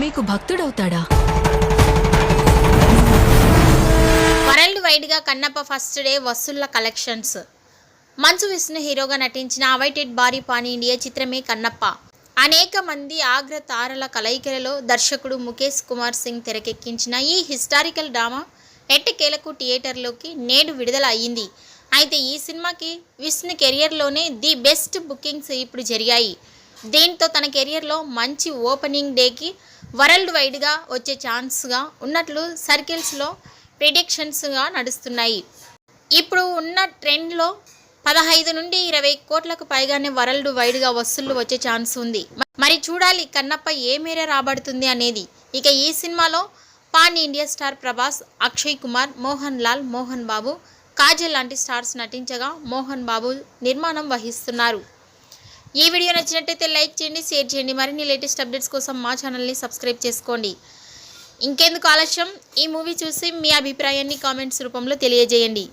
మీకు భక్తుడవుతాడా? వరల్డ్ వైడ్గా కన్నప్ప ఫస్ట్ డే వసూళ్ళ కలెక్షన్స్. మంచు విష్ణు హీరోగా నటించిన అవైటెడ్ బారీ పానీ ఇండియా చిత్రమే కన్నప్ప. అనేక మంది ఆగ్ర తారల కలయికలలో దర్శకుడు ముఖేష్ కుమార్ సింగ్ తెరకెక్కించిన ఈ హిస్టారికల్ డ్రామా ఎట్టకేలకు థియేటర్లోకి నేడు విడుదల అయ్యింది. అయితే ఈ సినిమాకి విష్ణు కెరియర్లోనే ది బెస్ట్ బుకింగ్స్ ఇప్పుడు జరిగాయి. దీంతో తన కెరియర్లో మంచి ఓపెనింగ్ డేకి వరల్డ్ వైడ్గా వచ్చే ఛాన్స్గా ఉన్నట్లు సర్కిల్స్లో ప్రిడిక్షన్స్గా నడుస్తున్నాయి. ఇప్పుడు ఉన్న ట్రెండ్లో పదహైదు నుండి ఇరవై కోట్లకు పైగానే వరల్డ్ వైడ్గా వసూళ్ళు వచ్చే ఛాన్స్ ఉంది. మరి చూడాలి కన్నప్ప ఏ మేర రాబడుతుంది అనేది. ఇక ఈ సినిమాలో pan India star Prabhas Akshay Kumar Mohan Lal Mohan Babu Kajal లాంటి స్టార్స్ నటించగా మోహన్ బాబు నిర్మాణం వహిస్తున్నారు. ఈ వీడియో నచ్చినట్టయితే లైక్ చేయండి షేర్ చేయండి. మరిన్ని లేటెస్ట్ అప్డేట్స్ కోసం మా ఛానల్ని సబ్స్క్రైబ్ చేసుకోండి. ఇంకెందుకు ఆలస్యం? ఈ మూవీ చూసి మీ అభిప్రాయాన్ని కామెంట్స్ రూపంలో తెలియజేయండి.